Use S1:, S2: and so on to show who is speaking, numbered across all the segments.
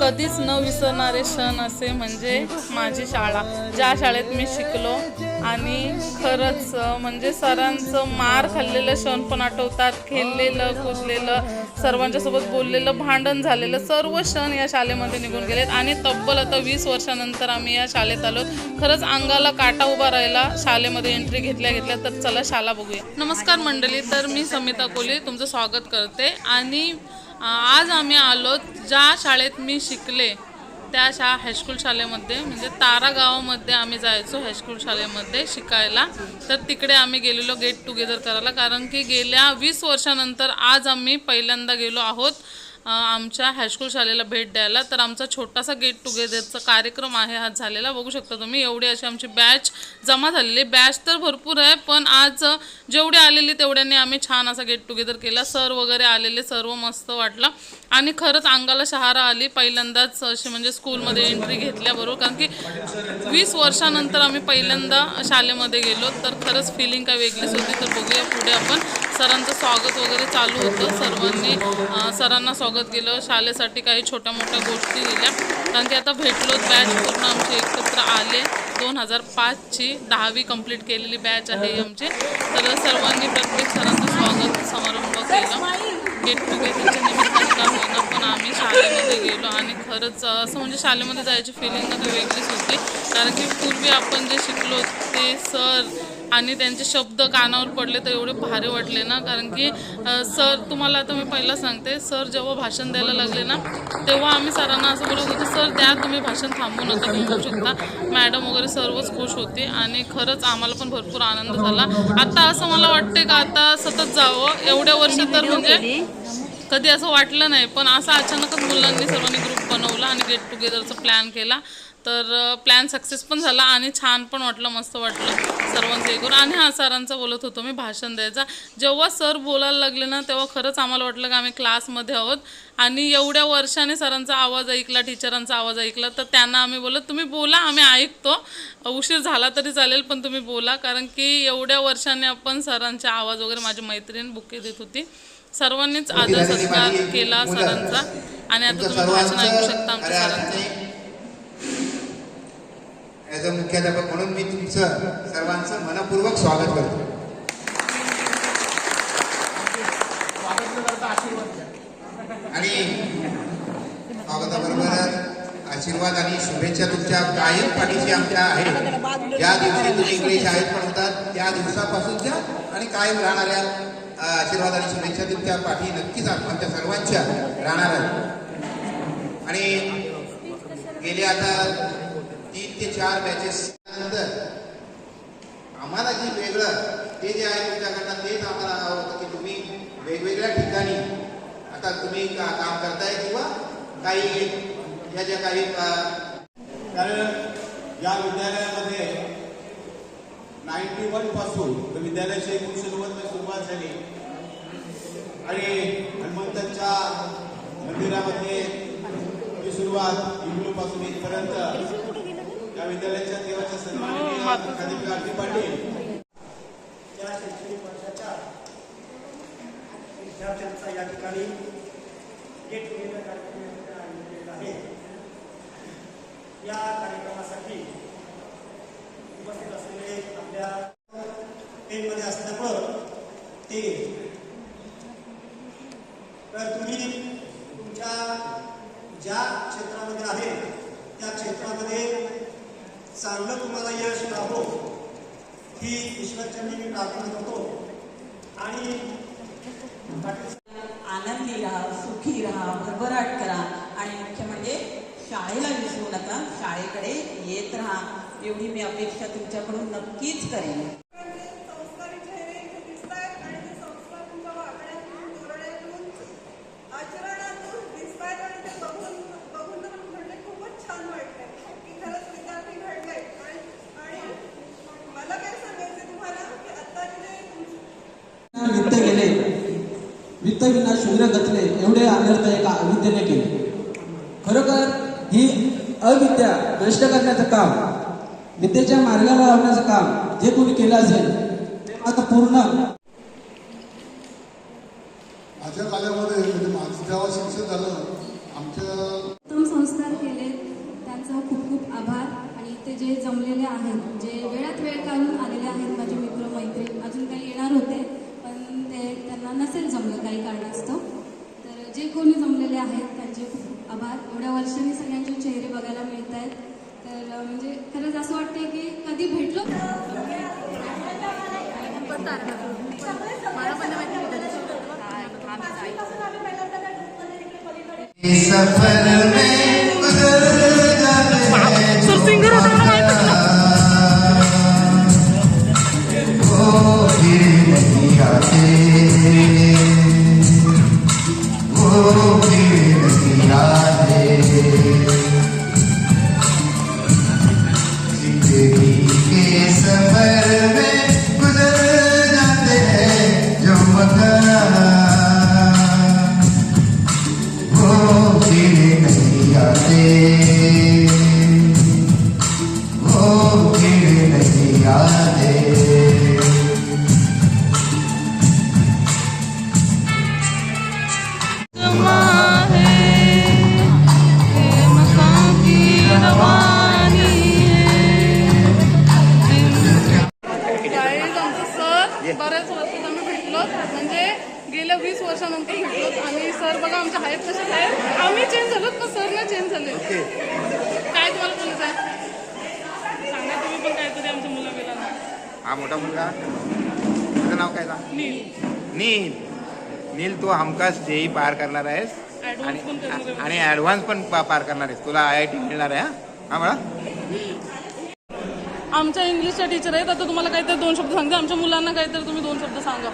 S1: कधीच न विसरणारे क्षण असे म्हणजे माझी शाळा. ज्या शाळेत मी शिकलो आणि खरंच म्हणजे सरांचं मार खाल्लेलं क्षण पण आठवतात. खेळलेलं कुजलेलं सर्वांच्यासोबत बोललेलं भांडण झालेलं सर्व क्षण या शाळेमध्ये निघून गेलेत आणि तब्बल आता वीस वर्षानंतर आम्ही या शाळेत आलो. खरंच अंगाला काटा उभा राहिला. शाळेमध्ये एंट्री घेतल्या घेतल्या तर चला शाळा बघूया. नमस्कार मंडळी तर मी समिता कोली तुमचं स्वागत करते. आणि आज आम्ही आलो ज्या शाळेत मी शिकले त्या शा हायस्कूल शाळेमध्ये म्हणजे तारा गावामध्ये आम्ही जायचो हायस्कूल शाळेमध्ये शिकायला. तर तिकडे आम्ही गेलेलो गेट टुगेदर करायला कारण की गेल्या वीस वर्षानंतर आज आम्ही पहिल्यांदा गेलो आहोत. आमच्या हायस्कूल शाळेला भेट द्यायला. तर आमचा छोटासा गेट टुगेदरचा कार्यक्रम आहे. हा झालेला बघू शकता तुम्ही. एवढी अशी आमची बॅच जमा झालेली. बॅच तर भरपूर आहे पण आज जेवढे जेवढी आलेली तेवढ्यांनी आम्ही छान असा गेट टुगेदर केला. सर वगैरे आलेले सर्व मस्त वाटला. आणि खरंच अंगाला शहारा आली. पहिल्यांदाच अशी म्हणजे स्कूलमध्ये एंट्री घेतल्याबरोबर. कारण की वीस वर्षानंतर आम्ही पहिल्यांदा शाळेमध्ये गेलो. तर खरंच फिलिंग काय वेगळीच होती. तर बघूया पुढे आपण. सरांचं स्वागत वगैरे चालू होतं. सर्वांनी सरांना स्वागत केलं. शाळेसाठी काही छोट्या मोठ्या गोष्टी दिल्या. कारण की आता भेटलो बॅच पूर्ण आमचे एकत्र आले. दोन हजार पाचची दहावी कंप्लीट केलेली बॅच आहे आमची. तर सर्वांनी प्रत्येक सरांचं स्वागत समारंभ केला. गेट टुगेदरच्या निमित्ताने का होईना पण आम्ही शाळेमध्ये गेलो आणि खरंच असं म्हणजे शाळेमध्ये जायची फिलिंग आता वेगळीच होती. कारण की पूर्वी आपण जे शिकलो ते सर आणि त्यांचे शब्द कानावर पडले तर एवढे भारी वाटले ना कारण की सर तुम्हाला आता मी पहिला सांगते सर जेव्हा भाषण द्यायला लागले ना तेव्हा आम्ही सरांना असं बोलत होतो सर द्या तुम्ही भाषण थांबू नका तुम्ही बघू शकता. मॅडम वगैरे सर्वच खुश होते आणि खरंच आम्हाला पण भरपूर आनंद झाला. आता असं मला वाटते का आता सतत जावं एवढ्या वर्ष तर म्हणजे कधी असं वाटलं नाही पण असं अचानकच मुलांनी सर्वांनी ग्रुप बनवला आणि गेट टुगेदरचा प्लॅन केला. तर प्लॅन सक्सेस पण झाला आणि छान पण वाटलं मस्त वाटलं. सर्वांचं. करून आणि हा सरांचं बोलत होतो मी भाषण द्यायचा. जेव्हा सर बोलायला लागले ना तेव्हा खरंच आम्हाला वाटलं की आम्ही क्लासमध्ये आहोत. आणि एवढ्या वर्षाने सरांचा आवाज ऐकला टीचरांचा आवाज ऐकला तर त्यांना आम्ही बोलत तुम्ही बोला आम्ही ऐकतो. उशीर झाला तरी चालेल पण तुम्ही बोला. कारण की एवढ्या वर्षाने आपण सरांचा आवाज वगैरे माझी मैत्रीण बुके देत होती. सर्वांनीच आदर सत्कार केला सरांचा. आणि आता तुम्ही भाषण ऐकू शकता आमच्या सरांचं.
S2: ॲज अ मुख्याध्यापक म्हणून मी तुमचं सर्वांचं मनपूर्वक स्वागत करतो. आणि स्वागताबरोबरच आशीर्वाद आणि शुभेच्छा तुमच्या कायम पाठीशी आमच्या आहे ज्या दिवशी तुम्ही इंग्लिश शाळेत होतात. त्या दिवसापासूनच्या आणि कायम राहणाऱ्या आशीर्वाद आणि शुभेच्छा तुमच्या पाठी नक्कीच आमच्या सर्वांच्या राहणार आहेत. आणि गेले आता तीन ते चार बॅचेस नंतर आम्हाला जे वेगळं ते जे आहे तुमच्याकडनं तेच आम्हाला हवं होतं की तुम्ही वेगवेगळ्या ठिकाणी आता तुम्ही का काम करताय किंवा काही या ज्या काही
S3: कारण या विद्यालयामध्ये नाईन्टी वनपासून तर विद्यालयाची एकोणीशे नव्वदला सुरुवात झाली. आणि हनुमंतांच्या मंदिरामध्ये ही सुरुवात इग्लू पासून इथपर्यंत या विद्यालयाच्या देवाच्या खादिम गांधी पाटील.
S4: या शैक्षणिक वर्षाच्या विद्यार्थ्यांचा या ठिकाणी गेट टुगेदर कार्यक्रम या ठिकाणी आयोजित केलेला आहे. या कार्यक्रमासाठी उपस्थित असलेले आपल्या टेनमध्ये असल्यामुळं ते तर तुम्ही तुमच्या ज्या क्षेत्रामध्ये आहे त्या क्षेत्रामध्ये चांगलं तुम्हाला यश लाभो ही ईश्वरचंदी मी प्रार्थना करतो. आणि
S5: आनंदी राहा सुखी राहा भरभराट करा. आणि मुख्य म्हणजे शाळेला विसरू नका शाळेकडे येत राहा. एवढी मी अपेक्षा तुमच्याकडून नक्कीच करेन.
S6: मुक्तविना शून्य गचले एवढे अनर्थ एका अविद्येने केले. खरोखर ही अविद्या नष्ट करण्याचं काम विद्येच्या मार्गाला लावण्याचं काम जे कोणी केलं असेल आता पूर्ण.
S7: माझ्या काळामध्ये म्हणजे माझं जेव्हा शिक्षण झालं आमच्या
S8: उत्तम संस्कार
S7: केले त्यांचा खूप खूप आभार. आणि ते जे जमलेले आहेत जे वेळात वेळ काढून आलेले आहेत माझे मित्र मैत्री अजून काही येणार होते ते नसेल जमलं काही कारणास्तव. तर जे कोणी जमलेले आहेत त्यांचे खूप आभार. एवढ्या वर्षांनी सगळ्यांचे चेहरे बघायला मिळत आहेत. तर म्हणजे खरंच असं वाटतंय की कधी भेटलो?
S2: सफर में वो फिर नहीं आते
S9: सर बघा आमच्या आहेत कसे आहेत. आम्ही चेंज झालो पण सर ना चेंज झाले काय तुम्हाला बोलायचं आहे? सांगा तुम्ही पण काहीतरी आमच्या मुला बिलांना
S2: हा मोठा मुलगा? तुझं नाव काय का
S9: नील.
S2: नील. नील तू हमखास जेई पार करणार आहेस.
S9: आहे.
S2: आणि ऍडव्हान्स पण पार करणार आहेस. तुला आय आय टी मिळणार आहे हा? हा मला
S9: आमच्या इंग्लिशच्या टीचर आहेत. आता तुम्हाला काहीतरी दोन शब्द सांगते. आमच्या मुलांना काहीतरी तुम्ही दोन शब्द सांगा.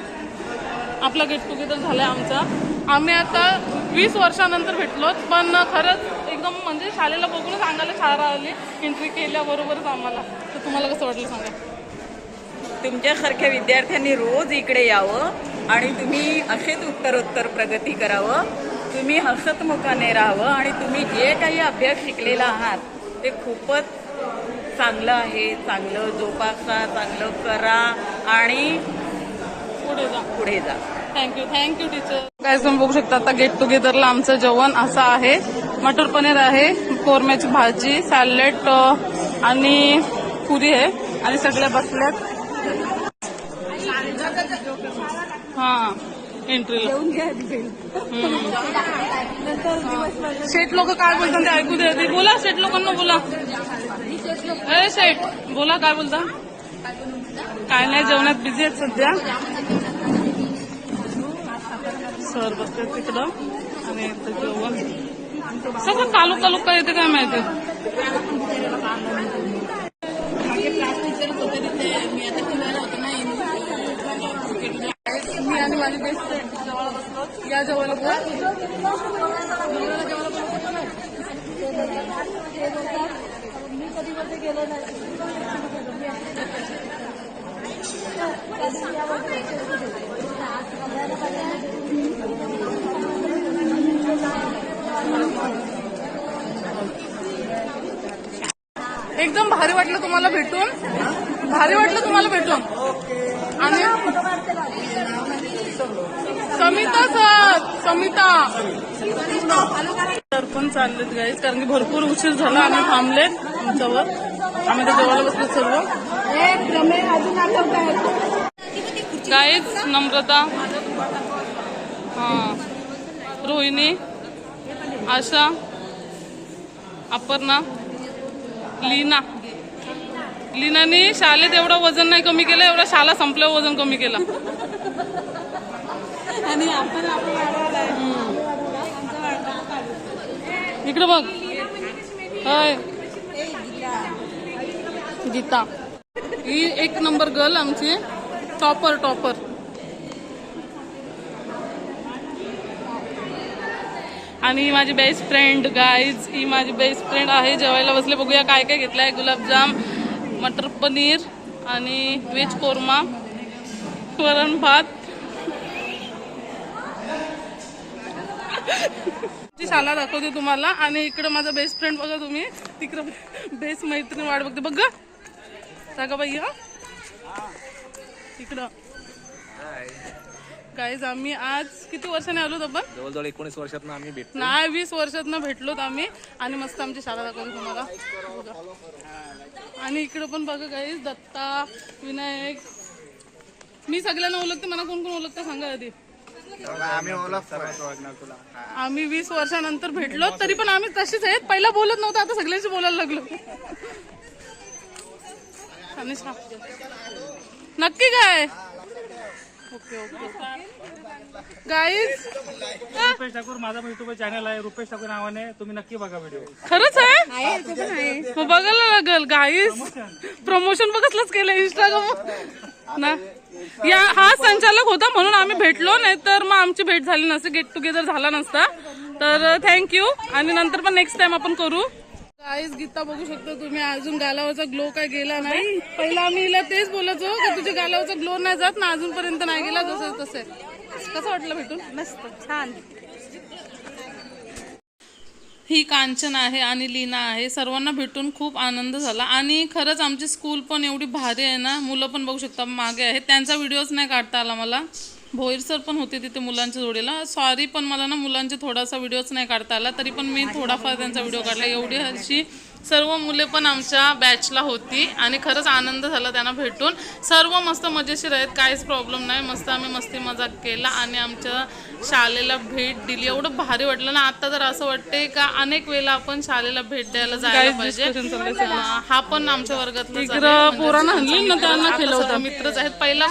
S9: आपला गेट टुगेदर झालाय आमचा. आम्ही आता वीस वर्षानंतर भेटलो पण खरंच एकदम म्हणजे शाळेला बघूनच सांगायला छान आली एंट्री केल्याबरोबरच आम्हाला. तर तुम्हाला कसं वाटलं सांगा?
S5: तुमच्यासारख्या विद्यार्थ्यांनी रोज इकडे यावं आणि तुम्ही असेच उत्तरोत्तर प्रगती करावं. तुम्ही हसतमुखाने राहावं आणि तुम्ही जे काही अभ्यास शिकलेला आहात ते खूपच चांगलं आहे. चांगलं जोपासा चांगलं करा आणि
S9: पुढे जा.
S5: पुढे जा.
S9: थँक्यू थँक्यू टीचर काय तुम्ही बघू शकता आता गेट टुगेदरला आमचं जेवण असं आहे. मटर पनीर आहे कोरम्याची भाजी सॅलेड आणि पुरी आहे. आणि सगळे बसल्यात. हा एंट्रीला शेठ लोक काय बोलतात ते ऐकू दे. बोला शेठ लोकांना बोला. ए शेठ बोला काय बोलता? काय नाही जेवणात बिझी आहेत सध्या. सर बसते तिकडं. आणि जेवण सगळं कालू कालू काय येते काय माहिती? मी आणि माझी बेस्ट फ्रेंड जवळ बसलो. या जवळ एकदम भारी वाटलं तुम्हाला भेटून? भारी वाटलं तुम्हाला भेटून. आणि समिता सर समिता. सर पण चाललेत गाईज कारण की भरपूर उशीर झाला आणि थांबलेत आमच्यावर. आम्ही ते जेवायला बसलो सर्व. गाईज नम्रता. हा. रोहिणी आशा अपर्णा लीना. लीनाने शाळेत एवढं वजन नाही कमी केलं एवढं शाळा संपल्यावर वजन कमी केलं.
S5: आणि आपण
S9: इकडे बघ. होय. गीता. ही एक नंबर गर्ल आमची. Topper topper. आणि माझी बेस्ट फ्रेंड गाईज ही माझी बेस्ट फ्रेंड आहे. जेवायला बसले बघूया काय काय घेतलंय. गुलाबजाम. मटर पनीर आणि व्हेज कोरमा वरण भात. ची शाला दाखवते तुम्हाला आणि इकडं माझा बेस्ट फ्रेंड बघा तुम्ही. तिकडं बेस्ट मैत्रीण वाट बघते. बघ सांगा बाई हा. इकडं.
S1: गाईज आम्ही आज किती वर्षाने आलो आपण
S8: जवळजवळ एकोणीस वर्षात आम्ही भेटतो
S1: नाही वीस वर्षात भेटलोत आम्ही. आणि मस्त आमची शाळा दाखवली तुम्हाला. आणि इकडे पण बघा गाईज दत्ता विनायक. मी सगळ्यांना ओळखते मला कोण कोण ओळखतं सांगा आधी. आम्ही वीस वर्षानंतर भेटलो तरी पण आम्ही तशीच आहेत. पहिला बोलत नव्हतो आता सगळ्यांशी बोलायला लागलो. नक्की काय? Okay okay guys
S4: Rupesh Thakur माझा युट्यूब चॅनल आहे. रुपेश ठाकूर नावाने तुम्ही नक्की बघा व्हिडिओ
S1: खरंच आहे? मग बघायला लागल गाईस प्रमोशन बघसलंच केलं इंस्टाग्राम ना? या हा संचालक होता म्हणून आम्ही भेटलो नाही तर मग आमची भेट झाली नसते. गेट टुगेदर झाला नसता. तर थँक्यू आणि नंतर पण नेक्स्ट टाइम आपण करू. गाईस गीता बघू शकता तुम्ही. अजून गालावरचा ग्लो काय गेला नाही. पहिला आम्ही हिला तेच बोलायचो की तुझ्या गालावरचा ग्लो नाही जात ना अजूनपर्यंत नाही गेला जसं तसे. कसं वाटलं भेटून? मस्त छान. ही कांचन आहे आणि लीना आहे. सर्वांना भेटून खूप आनंद झाला. आणि खरंच आमची स्कूल पण एवढी भारी आहे ना. मुलं पण बघू शकता मागे आहेत त्यांचा व्हिडिओच नाही काढता आला मला. भोईर सर पण होते तिथे मुलांच्या जोडीला. सॉरी पण मला ना मुलांचे थोडासा व्हिडिओच नाही काढता आला तरी पण मी थोडाफार त्यांचा व्हिडिओ काढला. एवढी अशी सर्व मुले पण आमच्या बॅचला होती आणि खरंच आनंद झाला त्यांना भेटून. सर्व मस्त मजेशीर आहेत काहीच प्रॉब्लेम नाही. मस्त आम्ही मस्ती मजाक केला आणि आमच्या शाळेला भेट दिली. एवढं भारी वाटलं ना. आता तर असं वाटते का अनेक वेळेला आपण शाळेला भेट द्यायला जायला पाहिजे. हा पण आमच्या पोरांना त्यांना केलं होतं मित्रच आहेत. पहिला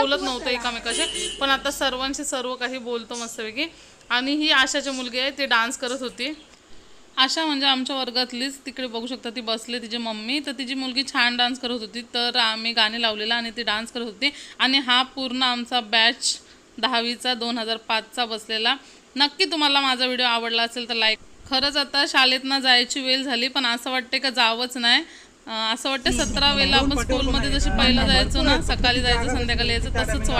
S1: बोलत नव्हतं एकामेकाशी. पण आता सर्वांशी सर्व काही बोलतो मस्तपैकी. आणि ही आशाची मुलगी आहे ती डान्स करत होती. आशा म्हणजे आमच्या वर्गातलीच तिकडे बघू शकता ती बसली तिची मम्मी. तर तिची मुलगी छान डान्स करत होती. तर आम्ही गाणी लावलेलं आणि ती डान्स करत होती. आणि हा पूर्ण आमचा बॅच दहावीचा दोन हजार पाचचा बसलेला. नक्की तुम्हाला माझा व्हिडिओ आवडला असेल तर लाईक खरंच आता शाळेतनं जायची वेळ झाली पण असं वाटते का जावंच नाही. असं वाटतं सतरा वेळेला आपण स्कूलमध्ये जशी पहिलं जायचो ना सकाळी जायचं संध्याकाळी यायचं तसंच वाटतं